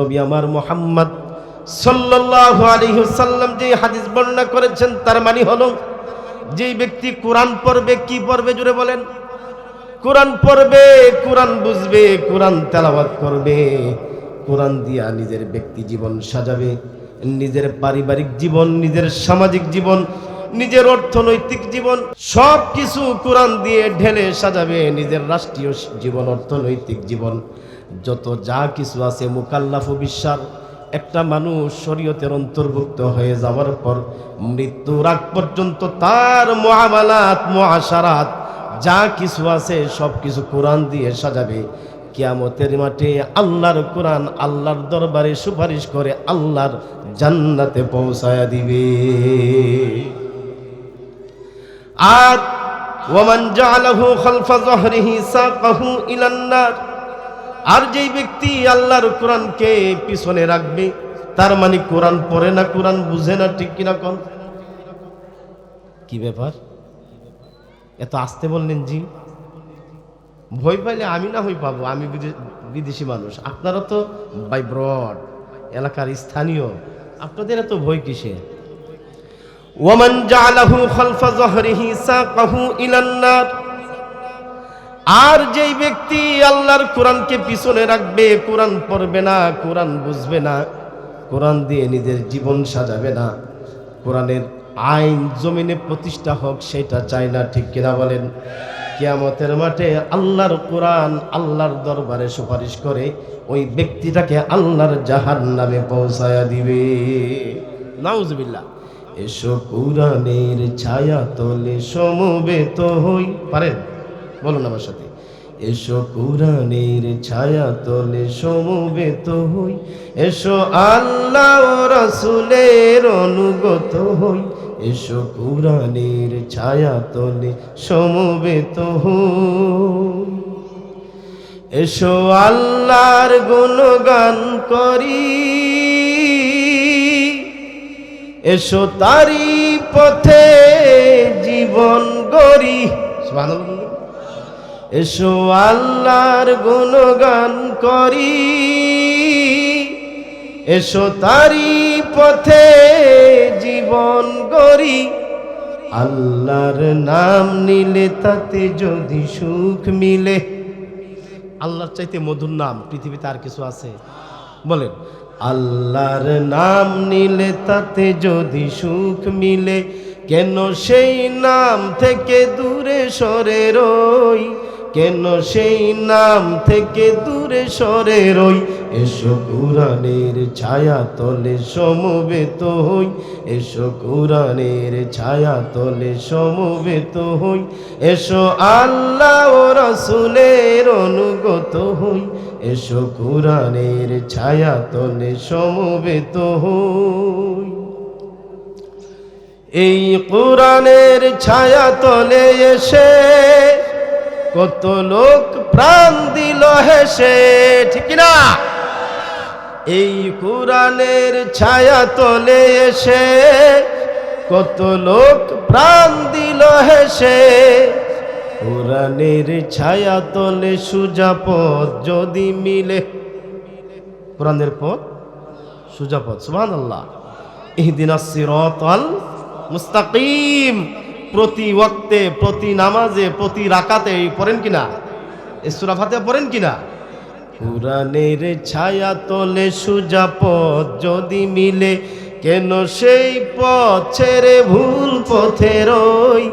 নবী আমার মোহাম্মদ ওয়াসাল্লাম যে হাদিস বর্ণনা করেছেন, তার মানে হলো যেই ব্যক্তি কোরআন পড়বে, কি পড়বে জুড়ে বলেন? কোরআন পড়বে, কোরআন বুঝবে, কোরআন তেলাওয়াত করবে, কোরআন দিয়া নিজের ব্যক্তি জীবন সাজাবে, নিজের পারিবারিক জীবন, নিজের সামাজিক জীবন, নিজের অর্থনৈতিক জীবন সব কিছু কোরআন দিয়ে ঢেলে সাজাবে, নিজের রাষ্ট্রীয় জীবন, অর্থনৈতিক জীবন। যত যা কিছু আছে মুকাল্লাফ বিশ্বাস একটা মানুষ শরীয়তের অন্তর্ভুক্ত হয়ে যাওয়ার পর মৃত্যুর আগ পর্যন্ত তার মহামালাত মহাসারাত যা কিছু আছে সব কিছু কোরআন দিয়ে সাজাবে। কিয়ামতের মাঠে আল্লাহর কোরআন আল্লাহর দরবারে সুপারিশ করে আল্লাহর জান্নাতে পৌঁছায়া দিবে। আর ওমান জালাহু খালফা যহরিহি সাকাহু ইলান নার আর যেই ব্যক্তি আল্লাহর কোরআনকে পিছনে রাখবে, তার মানে কোরআন পড়ে না, কোরআন বুঝে না, ঠিক কিনা কন? কি ব্যাপার? এত আসতে বললেন জি। ভয় পাইলে আমি না হই পাবো, আমি বিদে- বিদেশি মানুষ। আপনারা তো বাই ব্রড এলাকার স্থানীয়। আপনাদের এত ভয় কিসে ওমান জালাহু খালফা যহরিহি সাকাহু ইলান নার। আর যেই ব্যক্তি আল্লাহর কোরআনকে পিছনে রাখবে, কোরআন পড়বে না, কোরআন বুঝবে না, কোরআন দিয়ে নিজের জীবন সাজাবে না, কোরআনের আইন জমিনে প্রতিষ্ঠা হোক, সেটা চায় না, ঠিক কিনা বলেন? কেয়ামতের মাঠে আল্লাহর কোরআন আল্লাহর দরবারে সুপারিশ করে, ওই ব্যক্তিটাকে আল্লাহর জাহার নামে পৌঁছায়া দিবে। নাউজবিল্লাহ। এসো কোরআনের ছায়া তোলে সমবেত হই। পারেন? বলুন আমার সাথে। এসো কোরআনের ছায়া তলে সমবেত হই, এসো আল্লাহ রাসূলের অনুগত হই, এসো কোরআনের ছায়া তলে সমবেত হই। এসো আল্লাহর গুণগান করি, এসো তারি পথে জীবন গড়ি। সুবহানাল্লাহ। এসো আল্লাহর গুণগান করি। এসো তারি পথে জীবন গড়ি। আল্লাহর নাম নিলে তাতে যদি সুখ মিলে। আল্লাহর চাইতে মধুর নাম, পৃথিবীতে আর কিছু আছে? বলেন, আল্লাহর নাম নিলে তাতে যদি সুখ মিলে, কেন সেই নাম থেকে দূরে সরে রই? কেন সেই নাম থেকে দূরে সরে রই? এসো কোরআনের ছায়া তলে সমবেত হই। এসো কোরআনের ছায়া তলে সমবেত হই। এসো আল্লাহ ও রাসূলের অনুগত হই। এসো কোরআনের ছায়া তলে সমবেত হই। এই কোরআনের ছায়া তলে এসে কত লোক প্রাণ দিল হেসে, ঠিক না এই কোরআনের ছায়া তলে এসে কত লোক প্রাণ দিল হেসে, কোরআনের ছায়া তলে সুজা পথ যদি মিলে। কোরআনের পথ? সুজা পথ সুবহান আল্লাহ ইহদিনা সিরাতাল মুস্তাকিম। প্রতি ওয়াক্তে, প্রতি নামাজে, প্রতি রাকাতে পড়েন কিনা? এই সূরা ফাতিহা পড়েন কিনা? কোরআনের ছায়া তলে সুজা পথ যদি মিলে, কেন সেই পথ ছেড়ে ভুল পথে রই?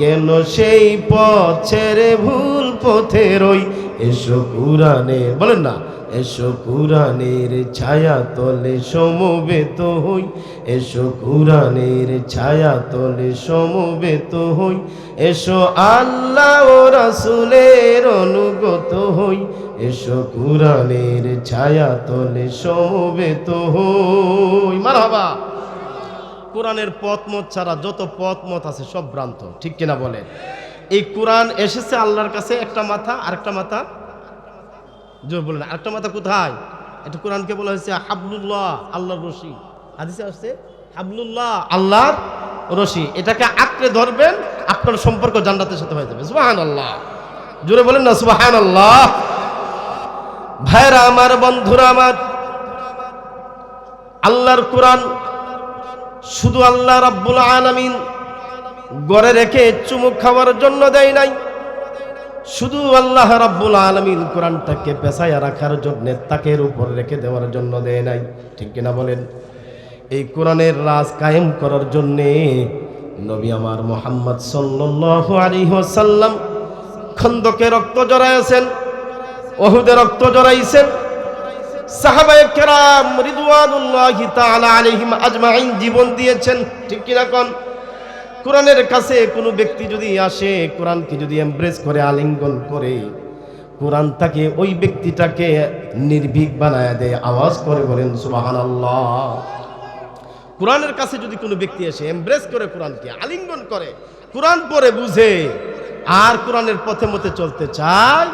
কেন সেই পথ ছেড়ে ভুল পথে রই? এসো কোরআনে, বলেন না এসো কোরআনের ছায়া তলে সমবেত হই। এসো কোরআনের ছায়া তলে সমবেত হই। এসো আল্লাহ ও রাসূলের অনুগত হই। এসো কোরআনের ছায়া তলে সমবেত হই। মারহাবা। কোরআনের পথ মত ছাড়া যত পথ মত আছে সব ভ্রান্ত, ঠিক কিনা বলেন? এই কোরআন এসেছে আল্লাহর কাছে একটা মাথা, আরেকটা মাথা জোর বলেন আরেকটা মাথা কোথায়? এটা কোরআনকে বলা হয়েছে হাবলুল্লাহ, আল্লাহর রশি। হাদিসে আসছে, হাবলুল্লাহ, আল্লাহর রশি। এটাকে আঁকড়ে ধরবেন, আপনার সম্পর্ক জান্নাতের সাথে হয়ে যাবে। সুবাহান আল্লাহ জোরে বলেন না সুবাহান আল্লাহ ভাইরা আমার, বন্ধুরা আমার, আল্লাহর কোরআন শুধু আল্লাহ রাব্বুল আলামিন গড়ে রেখে চুমুক খাওয়ার জন্য দেয় নাই। শুধু আল্লাহ রাব্বুল আলামিন কোরআনটাকে পেশায় রাখার জন্য তাকের উপর রেখে দেওয়ার জন্য দেয় নাই। ঠিক কিনা বলেন? এই কোরআনের রাজ কায়েম করার জন্যে নবী আমার মোহাম্মদ আলাইহি ওয়াসাল্লাম খন্দকে রক্ত জড়াইছেন, ওহুদে রক্ত জড়াইছেন। সাহাবায়ে কেরাম রিদওয়ানুল্লাহি তাআলা আলাইহিম আজমাইন জীবন দিয়েছেন। ঠিক কিনা কোন? কোরআনের কাছে কোনো ব্যক্তি যদি আসে, কোরআনকে যদি এমব্রেস করে, আলিঙ্গন করে, কোরআন তাকে ওই ব্যক্তিটাকে নির্ভীক বানায় দেয়, আওয়াজ করে বলেন, সুবহানাল্লাহ। কোরআনের কাছে যদি কোনো ব্যক্তি এসে এমব্রেস করে কোরআনকে, আলিঙ্গন করে, কোরআন পরে বুঝে, আর কোরআনের পথে মতে চলতে চায়,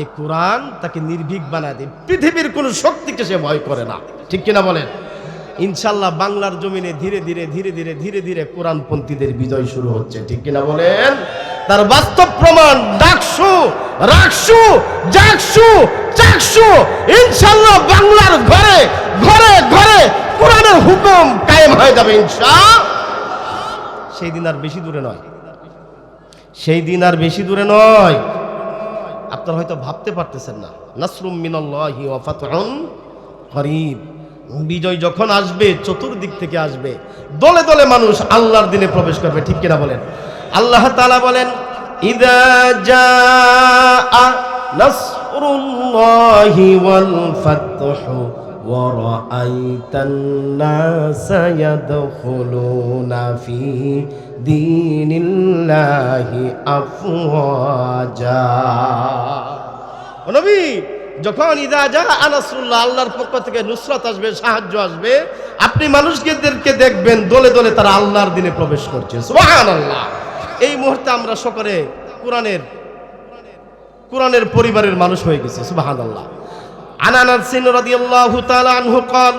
এই কোরআন তাকে নির্ভীক বানায় দেয়। পৃথিবীর কোনো শক্তিকে সে ভয় করে না। ঠিক কিনা বলেন? ইনশাল্লাহ বাংলার জমিনে ধীরে ধীরে ধীরে ধীরে ধীরে ধীরে কোরআনপন্থীদের বিজয় শুরু হচ্ছে। ঠিক কিনা বলেন? তার বাস্তব প্রমাণ ডাকসু রাকসু জাকসু চাকসু, ইনশাল্লাহ বাংলার ঘরে ঘরে ঘরে কোরআনের হুকুম কায়েম হয়ে যাবে ইনশা সেই দিন আর বেশি দূরে নয়। সেই দিন আর বেশি দূরে নয়। আপনারা হয়তো ভাবতে পারতেছেন না। নাসরুম মিনাল্লাহি ওয়া ফাতহুন করিব। বিজয় যখন আসবে চতুর্দিক থেকে আসবে দলে দলে মানুষ আল্লাহর দিনে প্রবেশ করবে ঠিক কিনা বলেন আল্লাহ তাআলা বলেন ইদা জাআ নাসরুল্লাহি ওয়াল ফাতহু ورأيت الناس يدخلون في دين الله أفواجا নবী যখন ইদা যা আনাসরুল্লাহ আল্লাহর পক্ষ থেকে নুসরত আসবে সাহায্য আসবে আপনি মানুষদেরকে দেখবেন দলে দলে তারা আল্লাহর দিনে প্রবেশ করছে সুবহানাল্লাহ এই মুহূর্তে আমরা সকলে কোরআনের কোরআনের পরিবারের মানুষ হয়ে গেছে সুবহানাল্লাহ عن انس رضي الله تعالى عنه قال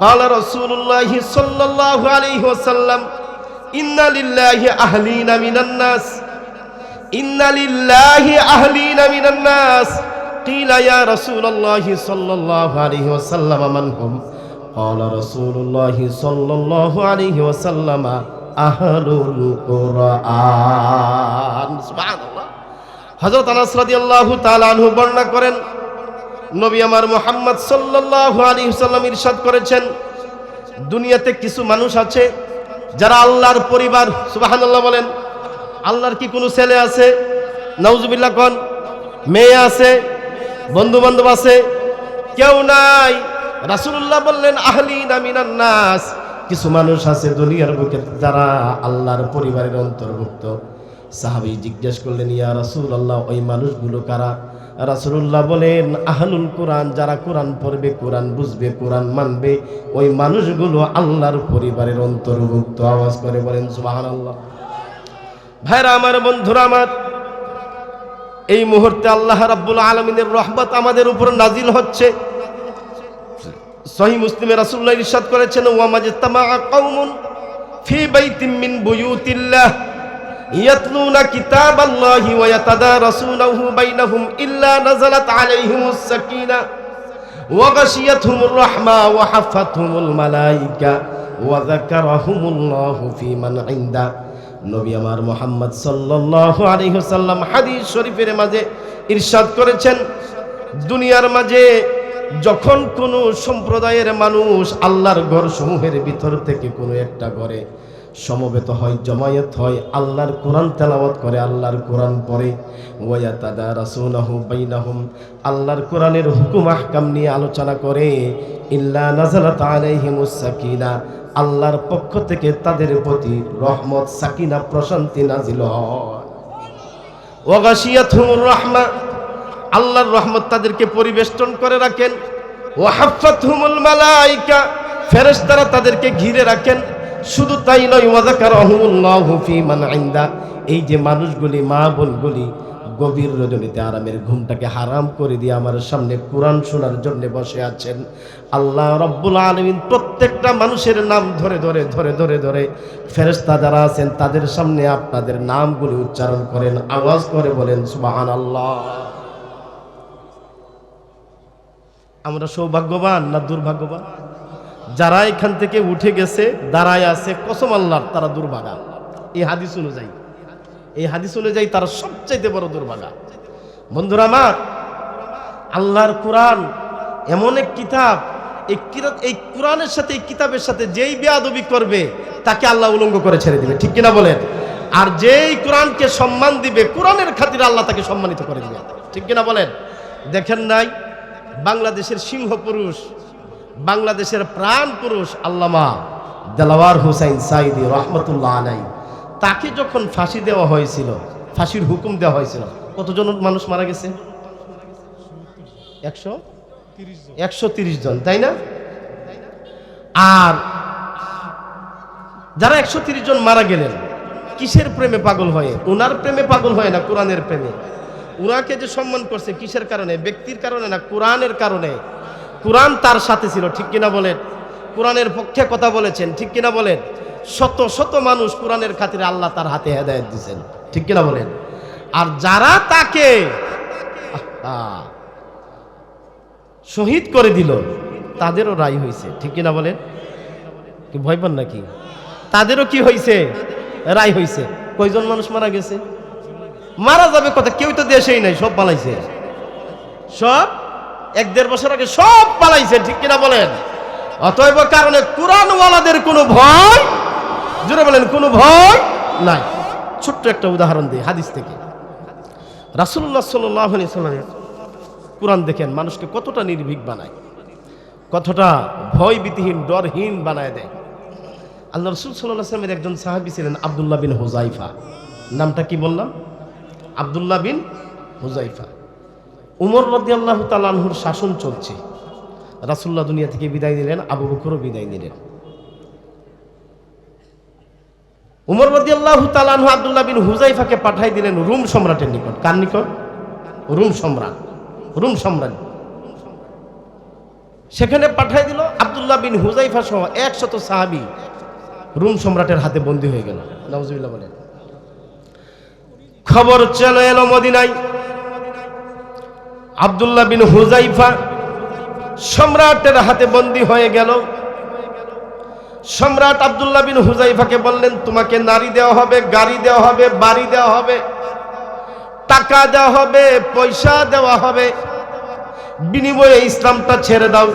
قال رسول الله صلى الله عليه وسلم ان لله اهلين من الناس ان لله اهلين من الناس قيل يا رسول الله صلى الله عليه وسلم من هم قال رسول الله صلى الله عليه وسلم اهل القران سبحان الله হযরত আনাস রাদিয়াল্লাহু তাআলা আনহু বর্ণনা করেন নবী আমার মোহাম্মদ সাল্লাল্লাহু আলাইহি সাল্লাম ইরশাদ করেছেন দুনিয়াতে কিছু মানুষ আছে যারা আল্লাহর পরিবার সুবহানাল্লাহ বলেন আল্লাহর কি কোনো ছেলে আছে নাউজুবিল্লাহ কোন মেয়ে আছে বন্ধু বান্ধব আছে? কেউ নাই। রাসূলুল্লাহ বললেন, আহলিনা মিনান নাস। কিছু মানুষ আছে দুনিয়ার বুকে, যারা আল্লাহর পরিবারের অন্তর্ভুক্ত। সাহাবী জিজ্ঞেস করলেন, ইয়া রাসুল আল্লাহ ওই মানুষগুলো কারা? রাসূলুল্লাহ বলেন, আহলুল কোরআন, যারা কোরআন পড়বে, কোরআন বুঝবে, কোরআন মানবে, ওই মানুষগুলো আল্লাহর পরিবারের অন্তর্ভুক্ত। আওয়াজ করে বলেন, সুবহানাল্লাহ। ভাইরা, আমার বন্ধুরা, আমার এই মুহূর্তে আল্লাহ রাব্বুল আলমিনের রহমত আমাদের উপর নাজিল হচ্ছে। সহি মুসলিমে রাসুল্লাহ ইসাদ করেছেন ওয়ামাজ তামা কৌমুন ফি বাইতিম মিন বুয়ুতিল্লাহ ইয়াতলুনা কিতাবাল্লাহি ওয়া ইয়াতাদারাসুনাহু বাইনাহুম ইল্লা নাযালাত আলাইহিমুস সাকিনা ওয়া গাশিয়াতহুমুর রাহমা ওয়া হাফাতহুমুল মালায়েকা ওয়া যাকারাহুমুল্লাহু ফি নবী আমার মোহাম্মদ সাল্লাল্লাহু আলাইহি ওয়াসাল্লাম হাদিস শরীফের মাঝে ইরশাদ করেছেন। দুনিয়ার মাঝে যখন কোনো সম্প্রদায়ের মানুষ আল্লাহর ঘর সমূহের ভিতর থেকে কোনো একটা ঘরে সমবেত হয়, জমায়েত হয়, আল্লাহর কোরআন তেলাওয়াত করে, আল্লাহর কোরআন পড়ে, ওয়া তাদা তাদারাসুনাহু বাইনাহুম, আল্লাহর কোরআনের হুকুম, আহকাম নিয়ে আলোচনা করে, ইল্লা নাযালাত আলাইহিমুস সাকিনা আল্লাহর পক্ষ থেকে তাদের প্রতি রহমত, সাকিনা, প্রশান্তি নাজিল রাহমা, আল্লাহর রহমত তাদেরকে পরিবেষ্টন করে রাখেন। ওয়াহাফাতহুমুল মালাইকা, ফেরেশতারা তাদেরকে ঘিরে রাখেন। শুধু তাই নয় ওয়াজাকারহুমুল্লাহু ফি মান ইনদা, এই যে মানুষগুলি, মা বোনগুলি গভীর রজনীতে আরামের ঘুমটাকে হারাম করে দিয়ে আমার সামনে কোরআন শোনার জন্য বসে আছেন। আল্লাহ রব্বুল আলমিন প্রত্যেকটা মানুষের নাম ধরে ধরে ধরে ধরে ধরে ফেরেস্তা যারা আছেন তাদের সামনে আপনাদের নামগুলি উচ্চারণ করেন, আওয়াজ করে বলেন সুবাহান আল্লাহ আমরা সৌভাগ্যবান না দুর্ভাগ্যবান? যারা এখান থেকে উঠে গেছে, দাঁড়ায় আছে, কসম আল্লাহর, তারা দুর্ভাগা। এই হাদিস অনুযায়ী। এই হাদিস অনুযায়ী তারা সবচাইতে বড় দুর্ভাগা বন্ধুরা আমার, আল্লাহর কোরআন এমন এক কিতাব, এই এই কোরআনের সাথে, এই কিতাবের সাথে যেই বেয়াদবি করবে, তাকে আল্লাহ উলঙ্গ করে ছেড়ে দিবে। ঠিক কিনা বলেন? আর যেই কোরআনকে সম্মান দিবে, কোরআনের খাতিরে আল্লাহ তাকে সম্মানিত করে দিবে। ঠিক কিনা বলেন? দেখেন নাই, বাংলাদেশের সিংহ পুরুষ, বাংলাদেশের প্রাণ পুরুষ আল্লামা দেলাওয়ার হুসাইন সাইদি রহমতুল্লাহ আলাই তাকে যখন ফাঁসি দেওয়া হয়েছিল, ফাঁসির হুকুম দেওয়া হয়েছিল, কতজন মানুষ মারা গেছে? একশো? একশো তিরিশ জন, তাই না? আর যারা একশো তিরিশ জন মারা গেলেন, কিসের প্রেমে পাগল হয়ে? উনার প্রেমে পাগল হয় না কোরআনের প্রেমে? উনাকে যে সম্মান করছে কিসের কারণে? ব্যক্তির কারণে না কোরআনের কারণে? কোরআন তার সাথে ছিল, ঠিক কিনা বলেন? কোরআনের পক্ষে কথা বলেছেন, ঠিক কিনা বলেন? শত শত মানুষ কোরআনের খাতিরে আল্লাহ তার হাতে হেদায়ত দিয়েছেন। ঠিক কিনা বলেন? আর যারা তাকে শহীদ করে দিল, তাদেরও রায় হয়েছে। ঠিক কিনা বলেন? কি ভয় পান নাকি? তাদেরও কি হয়েছে? রায় হয়েছে। কয়জন মানুষ মারা গেছে? মারা যাবে কথা, কেউ তো দেশেই নাই, সব পালাইছে। সব? এক দেড় বছর আগে সব পালাইছে, ঠিক কিনা বলেন? অতএব কারণে কোরআনওয়ালাদের কোনো ভয় জোরে বলেন কোনো ভয় নাই। ছোট্ট একটা উদাহরণ দিই হাদিস থেকে। রাসুল্লাহ সাল্লাহ সাল্লামের কোরআন দেখেন মানুষকে কতটা নির্ভীক বানায় কতটা ভয় ভীতিহীন ডরহীন বানায় দেয়। আল্লাহ রসুল সাল্লাহ আসলামের একজন সাহাবি ছিলেন আবদুল্লাহ বিন হুজাইফা নামটা কি বললাম? আবদুল্লাহ বিন হুজাইফা উমর রদি আল্লাহ তালানহুর শাসন চলছে। রাসুল্লাহ দুনিয়া থেকে বিদায় নিলেন আবু বকরও বিদায় নিলেন। উমর রদি আল্লাহ তালানহু আবদুল্লাহ বিন হুজাইফাকে পাঠাই দিলেন রুম সম্রাটের নিকট। কার নিকট? রুম সম্রাট। রুম সম্রাট। সেখানে পাঠাই দিল আবদুল্লাহ বিন হুজাইফা সহ একশত সাহাবি। রুম সম্রাটের হাতে বন্দী হয়ে গেল। নওয়াজুবিল্লাহ বলেন। খবর চলে এলো মদিনায়। আবদুল্লাহ বিন হুজাইফা সম্রাটের হাতে বন্দী হয়ে গেল। সম্রাট আবদুল্লাহ বিন হুজাইফাকে বললেন, তোমাকে নারী দেওয়া হবে, গাড়ি দেওয়া হবে, বাড়ি দেওয়া হবে, টাকা দেওয়া হবে, পয়সা দেওয়া হবে। বিনিময়ে ইসলামটা ছেড়ে দাও।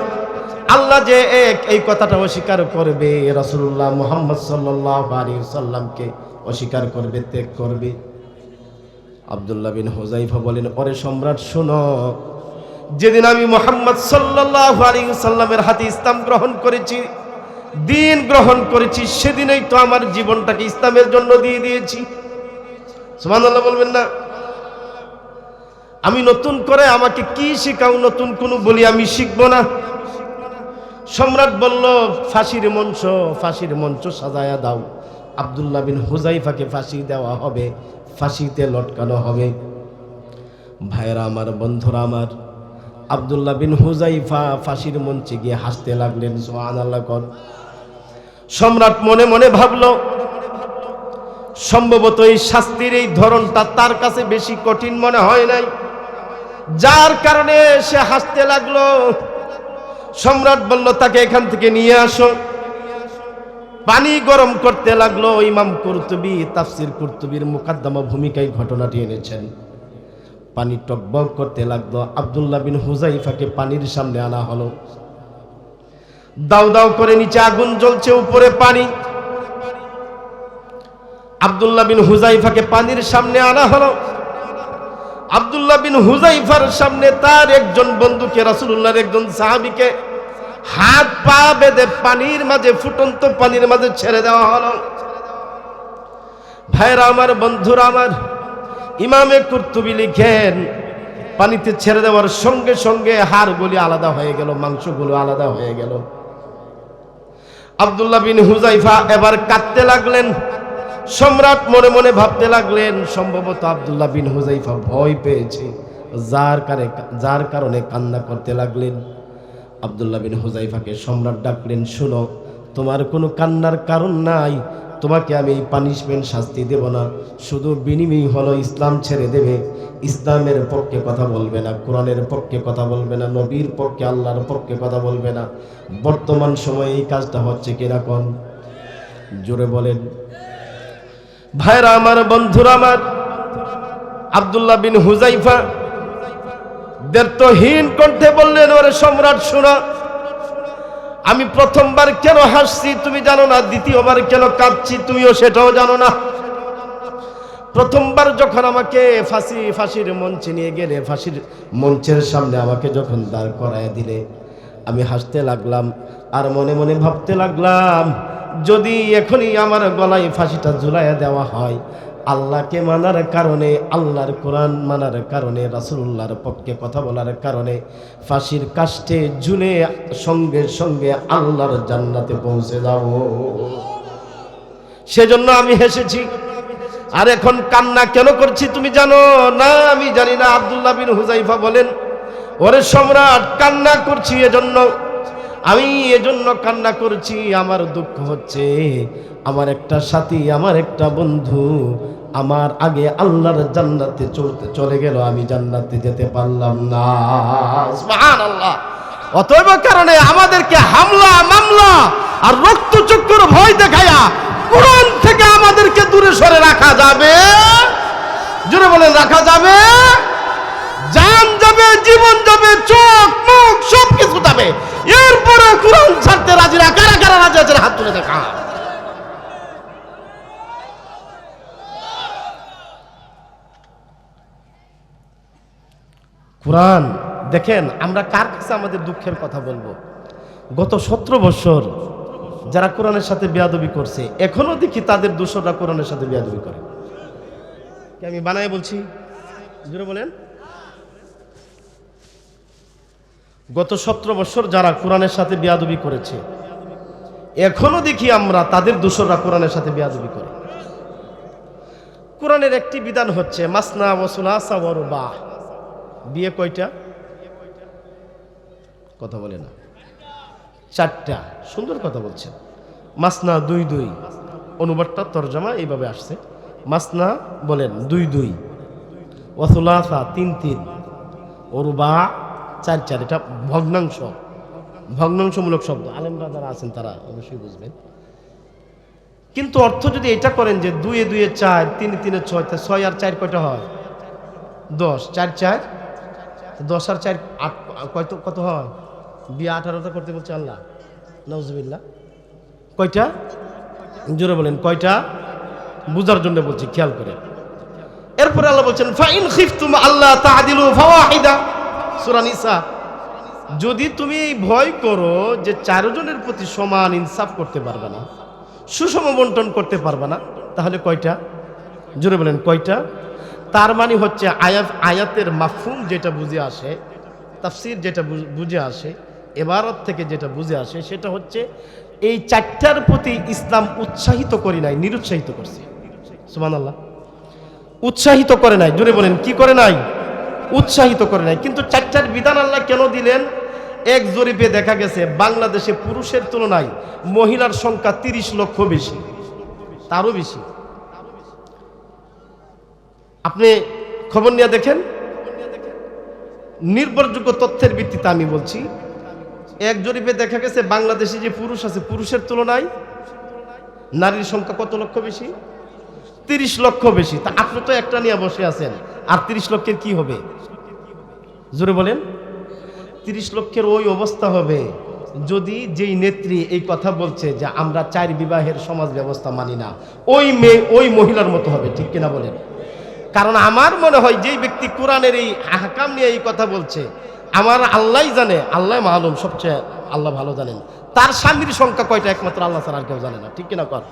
আল্লাহ যে এক, এই কথাটা অস্বীকার করবে। রাসূলুল্লাহ মুহাম্মদ সাল্লামকে অস্বীকার করবে, ত্যাগ করবে। আব্দুল্লাহ বিন হুজাইফা বলেন পরে সম্রাট, শোনো। যেদিন আমি মোহাম্মদ সাল্লাল্লাহু আলাইহি সাল্লামের হাতে ইসলাম গ্রহণ করেছি দিন গ্রহণ করেছি, সেদিনই তো আমার জীবনটাকে ইসলামের জন্য দিয়ে দিয়েছি। সুবহানাল্লাহ বলবেন না? আমি নতুন করে আমাকে কি শেখাও, নতুন কোনো বলি আমি শিখব না। সম্রাট বলল, ফাঁসির মঞ্চ ফাঁসির মঞ্চ সাজায়া দাও। আবদুল্লাহ বিন হুজাইফাকে ফাঁসি দেওয়া হবে, ফাঁসিতে লটকানো হবে। ভাইরা আমার, বন্ধুরা আমার, আবদুল্লাহ বিন হুজাইফা ফাঁসির মঞ্চে গিয়ে হাসতে লাগলেন সোহান আল্লাহ কর সম্রাট মনে মনে ভাবলো, সম্ভবত এই শাস্তির এই ধরনটা তার কাছে বেশি কঠিন মনে হয় নাই। যার কারণে সে হাসতে লাগল। সম্রাট বলল, তাকে এখান থেকে নিয়ে আসো। পানি গরম করতে লাগল। ইমাম কুরতুবি তাফসির কুরতুবির মুকাদ্দমা ভূমিকায় ঘটনাটি এনেছেন। পানি টকবক করতে লাগল। আব্দুল্লাহ বিন হুজাইফাকে পানির সামনে আনা হলো। দাউ দাউ করে নিচে আগুন জ্বলছে, উপরে পানি। আব্দুল্লাহ বিন হুজাইফাকে পানির সামনে আনা হলো। আব্দুল্লাহ বিন হুজাইফার সামনে তার একজন বন্ধুকে, রাসূলুল্লাহর একজন সাহাবীকে হাত পা বেঁধে পানির মাঝে, ফুটন্ত পানির মাঝে ছেড়ে দেওয়া হলো। ভাইরা আমার, বন্ধুরা আমার, ইমামে কুর্তুবি লিখেন, পানিতে ছেড়ে দেওয়ার সঙ্গে সঙ্গে হাড়গুলি আলাদা হয়ে গেল, মাংসগুলো আলাদা হয়ে গেল। আব্দুল্লাহ বিন হুজাইফা এবার কাঁদতে লাগলেন। সম্রাট মনে মনে ভাবতে লাগলেন, সম্ভবত আবদুল্লাহ বিন হুজাইফা ভয় পেয়েছে। যার কারে যার কারণে কান্না করতে লাগলেন। আবদুল্লাহ বিন হুজাইফাকে সম্রাট ডাকলেন, শুনো, তোমার কোনো কান্নার কারণ নাই। তোমাকে আমি এই পানিশমেন্ট শাস্তি দেব না। শুধু বিনিময় হলো ইসলাম ছেড়ে দেবে। ইসলামের পক্ষে কথা বলবে না, কোরআনের পক্ষে কথা বলবে না, নবীর পক্ষে, আল্লাহর পক্ষে কথা বলবে না। বর্তমান সময়ে এই কাজটা হচ্ছে কীরকম জোরে বলেন। ভাইরা আমার, বন্ধুরা আমার, আব্দুল্লাহ বিন হুজাইফা ব্যর্থহীন কণ্ঠে বললেন, ওরে সম্রাট, শোনা। আমি প্রথমবার কেন হাসছি তুমি জানো না, দ্বিতীয়বার কেন কাঁদছি তুমিও সেটাও জানো না। প্রথমবার যখন আমাকে ফাঁসি, ফাঁসির মঞ্চে নিয়ে গেলে, ফাঁসির মঞ্চের সামনে আমাকে যখন দাঁড় করায় দিলে, আমি হাসতে লাগলাম আর মনে মনে ভাবতে লাগলাম, যদি এখনই আমার গলায় ফাঁসিটা ঝুলাইয়া দেওয়া হয় আল্লাহকে মানার কারণে, আল্লাহর কোরআন মানার কারণে রাসুল্লাহর পক্ষে কথা বলার কারণে, ফাঁসির কাষ্টে ঝুলে সঙ্গে সঙ্গে আল্লাহর জান্নাতে পৌঁছে যাব। সেজন্য আমি হেসেছি, আর এখন কান্না কেন করছি তুমি জানো? না, আমি জানি না, আব্দুল্লাহ বিন হুজাইফা বলেন, ওরে সম্রাট, কান্না করছি এজন্য। আমি এজন্য কান্না করছি, আমার দুঃখ হচ্ছে, আমার একটা সাথী, আমার একটা বন্ধু আমার আগে আল্লাহর জান্নাতে চলতে চলে গেল, আমি জান্নাতে যেতে পারলাম না। সুবহানাল্লাহ। অতএব কারণে আমাদেরকে হামলা, মামলা আর রক্তচক্কর ভয় দেখায়া কোরআন থেকে আমাদেরকে দূরে সরে রাখা যাবে। জোরে বলেন, রাখা যাবে। জান যাবে, জীবন যাবে, চোখ মুখ সব কিছু যাবে এরপরে কোরআন ছাড়তে রাজিরা কারা কারা রাজি আছেন হাত তুলে দেখা কোরআন। দেখেন, আমরা কার কাছে আমাদের দুঃখের কথা বলব? গত সতেরো বছর যারা কোরআনের সাথে বেয়াদবি করছে, এখনও দেখি তাদের দোষররা কোরআনের সাথে বেয়াদবি করে। আমি বানায় বলছি? জোরে বলেন। গত সতেরো বছর যারা কোরআনের সাথে বেয়াদবি করেছে, এখনও দেখি আমরা তাদের দোষররা কোরআনের সাথে বেয়াদবি করে। কোরআনের একটি বিধান হচ্ছে, মাসনা ওসুলা সাবর বাহ বিয়ে কয়টা? কথা বলে না। চারটা। সুন্দর কথা বলছেন। মাসনা দুই দুই। অনুবাদটা তর্জমা এইভাবে আসছে। মাসনা বলেন দুই দুই। ওসুলাসা তিন তিন। ওরবা চার চার। এটা ভগ্নাংশ। ভগ্নাংশমূলক শব্দ। আলেমরা যারা আছেন তারা অবশ্যই বুঝবেন। কিন্তু অর্থ যদি এটা করেন যে দুয়ে দুয়ে চার, তিনে তিনে ছয় ছয় আর চার কয়টা হয়? দশ। চার চার দশ আর চার, আট কত কত হয়? বিয়ে আঠারোটা করতে বলছে আল্লাহ। নজবিল্লা কয়টা? জোরে বলেন, কয়টা? বুঝার জন্য বলছি, খেয়াল করে। এরপরে আল্লাহ বলছেন, ফাইন খিফতুম আল্লাহ তাআদিলু ফাওয়াহিদা। সূরা নিসা। যদি তুমি ভয় করো যে চারজনের প্রতি সমান ইনসাফ করতে পারবে না, সুষম বন্টন করতে পারবে না, তাহলে কয়টা? জোরে বলেন, কয়টা? তার মানে হচ্ছে আয়াত, আয়াতের মাফুম যেটা বুঝে আসে, তাফসির যেটা বুঝে আসে, এবারত থেকে যেটা বুঝে আসে, সেটা হচ্ছে এই চারটার প্রতি ইসলাম উৎসাহিত করি নাই, নিরুৎসাহিত করছে। সুমান আল্লাহ উৎসাহিত করে নাই, জোরে বলেন, কি করে নাই? উৎসাহিত করে নাই। কিন্তু চারটার বিধান আল্লাহ কেন দিলেন? এক জরিপে দেখা গেছে, বাংলাদেশে পুরুষের তুলনায় মহিলার সংখ্যা তিরিশ লক্ষ বেশি, তারও বেশি। আপনি খবর নিয়ে দেখেন। নির্ভরযোগ্য তথ্যের ভিত্তিতে আমি বলছি। এক জরিপে দেখা গেছে, বাংলাদেশে যে পুরুষ আছে, পুরুষের তুলনায় নারীর সংখ্যা কত লক্ষ বেশি? তিরিশ লক্ষ বেশি। তা আপনি তো একটা নিয়ে বসে আছেন। আর তিরিশ লক্ষের কি হবে? জোরে বলেন। তিরিশ লক্ষের ওই অবস্থা হবে যদি যেই নেত্রী এই কথা বলছে যে আমরা চার বিবাহের সমাজ ব্যবস্থা মানি না, ওই মেয়ে, ওই মহিলার মতো হবে। ঠিক কিনা বলেন? কারণ আমার মনে হয় যেই ব্যক্তি কোরআনের এই হাকাম নিয়ে এই কথা বলছে, আমার আল্লাহ জানে, আল্লাহ মালুম, সবচেয়ে আল্লাহ ভালো জানেন। তার স্বামীর সংখ্যা কয়টা একমাত্র আল্লাহ ছাড়া আর কেউ জানে না, ঠিক কিনা কর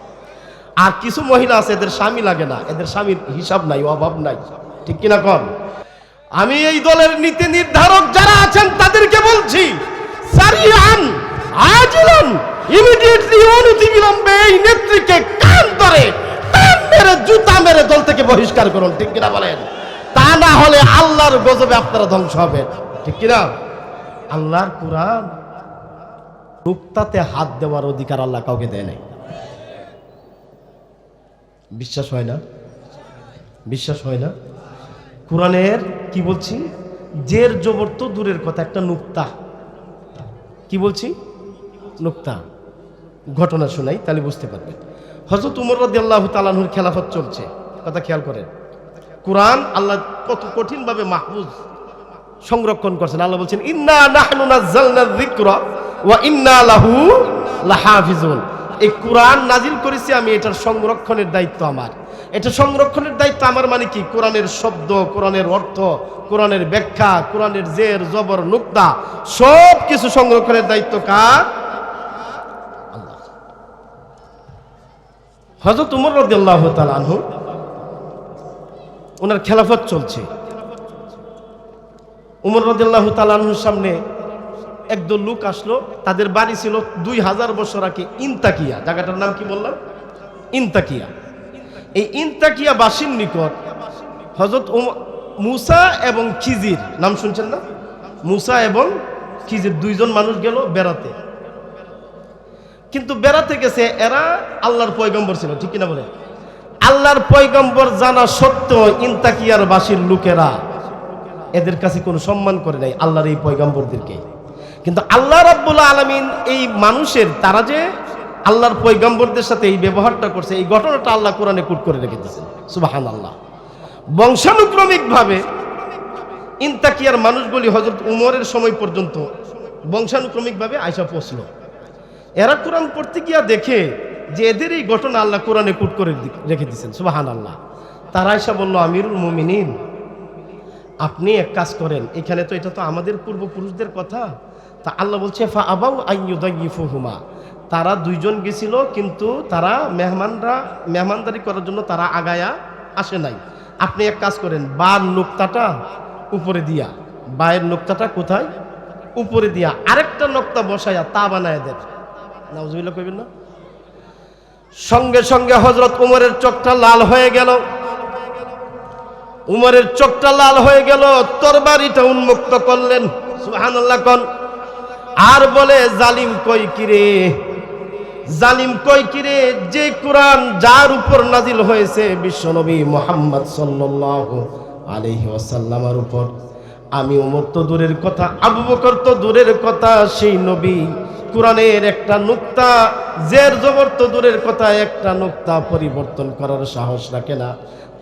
আর কিছু মহিলা আছে, এদের স্বামী লাগে না, এদের স্বামীর হিসাব নাই, অভাব নাই, ঠিক কিনা কর আমি এই দলের নীতি নির্ধারক যারা আছেন, তাদেরকে বলছি, সারিয়ান আজিলান ইমিডিয়েটলি অনতিবিলম্বে এই নেত্রীকে কান ধরে মেরে জুতা মেরে দল থেকে বহিষ্কার করুন, ঠিক কিনা বলেন? তা না হলে আল্লাহর গজবে আপনারা ধ্বংস হবে ঠিক কিনা? আল্লাহর কোরআন নুক্তাতে হাত দেওয়ার অধিকার আল্লাহ কাউকে দেয় নাই। বিশ্বাস হয় না? বিশ্বাস হয় না? কোরআনের কি বলছি? জের জবর তো দূরের কথা, একটা নুক্তা। কি বলছি? নুক্তা। ঘটনা শোনাই, তাহলে বুঝতে পারবেন। হজরত উমর রদি আল্লাহ তালাহুর খেলাফত চলছে। কথা খেয়াল করেন। কোরআন আল্লাহ কত কঠিনভাবে মাহফুজ সংরক্ষণ করছেন। আল্লাহ বলছেন, ইন্না ওয়া লাহাফিজুন। এই কোরআন নাজিল করেছি আমি, এটার সংরক্ষণের দায়িত্ব আমার। এটা সংরক্ষণের দায়িত্ব আমার মানে কি? কোরআনের শব্দ, কোরআনের অর্থ, কোরআনের ব্যাখ্যা, কোরআনের জের, জবর, নুক্তা সব কিছু সংরক্ষণের দায়িত্ব কার? হযরত উমর রাদিয়াল্লাহু আনহু ওনার খেলাফত চলছে। উমর রদিল্লাহ তালাহুর সামনে একদল লোক আসলো, তাদের বাড়ি ছিল দুই হাজার বছর আগে ইনতাকিয়া। জায়গাটার নাম কি বললাম? ইনতাকিয়া। এই ইনতাকিয়া বাসীর নিকট হজরত মুসা এবং খিজির, নাম শুনছেন না? মুসা এবং খিজির, দুইজন মানুষ গেল বেড়াতে। কিন্তু বেড়াতে গেছে এরা আল্লাহর পয়গম্বর ছিল, ঠিক কিনা বলে? আল্লাহর পয়গম্বর জানা সত্ত্বেও ইনতাকিয়ার বাসীর লোকেরা এদের কাছে কোনো সম্মান করে নাই, আল্লাহর এই পয়গম্বরদেরকে। কিন্তু আল্লাহ রাব্বুল আলমিন এই মানুষের, তারা যে আল্লাহর পয়গম্বরদের সাথে এই ব্যবহারটা করছে, এই ঘটনাটা আল্লাহ কোরআনে কুট করে রেখে দিয়েছেন। সুবাহান আল্লাহ বংশানুক্রমিকভাবে ইনতাকিয়ার মানুষগুলি হজরত উমরের সময় পর্যন্ত বংশানুক্রমিকভাবে আয়সা পৌঁছলো। এরা কোরআন পড়তে গিয়া দেখে যে এদের এই ঘটনা আল্লাহ কোরআনে কুট করে রেখে দিয়েছেন সুবাহান আল্লাহ তারা আয়সা বলল, আমিরুল মুমিনিন, আপনি এক কাজ করেন। এখানে তো এটা তো আমাদের পূর্বপুরুষদের কথা। তা আল্লাহ বলছে ফা আবাউ আইয়ুদাইফুহুমা তারা দুইজন গেছিল, কিন্তু তারা মেহমানরা, মেহমানদারি করার জন্য তারা আগায়া আসে নাই। আপনি এক কাজ করেন, বার নোক্তাটা উপরে দিয়া। বায়ের নোক্তাটা কোথায়? উপরে দিয়া। আরেকটা নোক্তা বসায়া তা বানায় দেন। নাউজুবিল্লাহ কইবেন না? সঙ্গে সঙ্গে হজরত উমরের চোখটা লাল হয়ে গেল। উমরের চোখটা লাল হয়ে গেল, তরবারিটা উন্মুক্ত করলেন। সুবহানাল্লাহ কন। আর বলে, জালিম কই কিরে জালিম কই কিরে যে কোরআন যার উপর নাজিল হয়েছে বিশ্বনবী মোহাম্মদ সাল্লাল্লাহু আলাইহি ওয়াসাল্লামের উপর। আমি উমর তো দূরের কথা, আবু বকর তো দূরের কথা, সেই নবী কোরআনের একটা নুক্তা, জের জবর তো দূরের কথা, একটা নুক্তা পরিবর্তন করার সাহস রাখে না।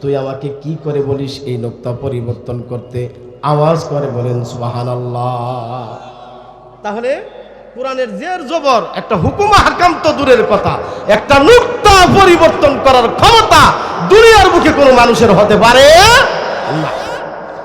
তুই আমাকে কি করে বলিস এই নোক্তা পরিবর্তন করতে? আওয়াজ করে বলেন সুবাহান তাহলে কোরআনের জের জবর, একটা হুকুম হাকাম তো দূরের কথা। একটা নুক্তা পরিবর্তন করার ক্ষমতা দুনিয়ার মুখে কোনো মানুষের হতে পারে? না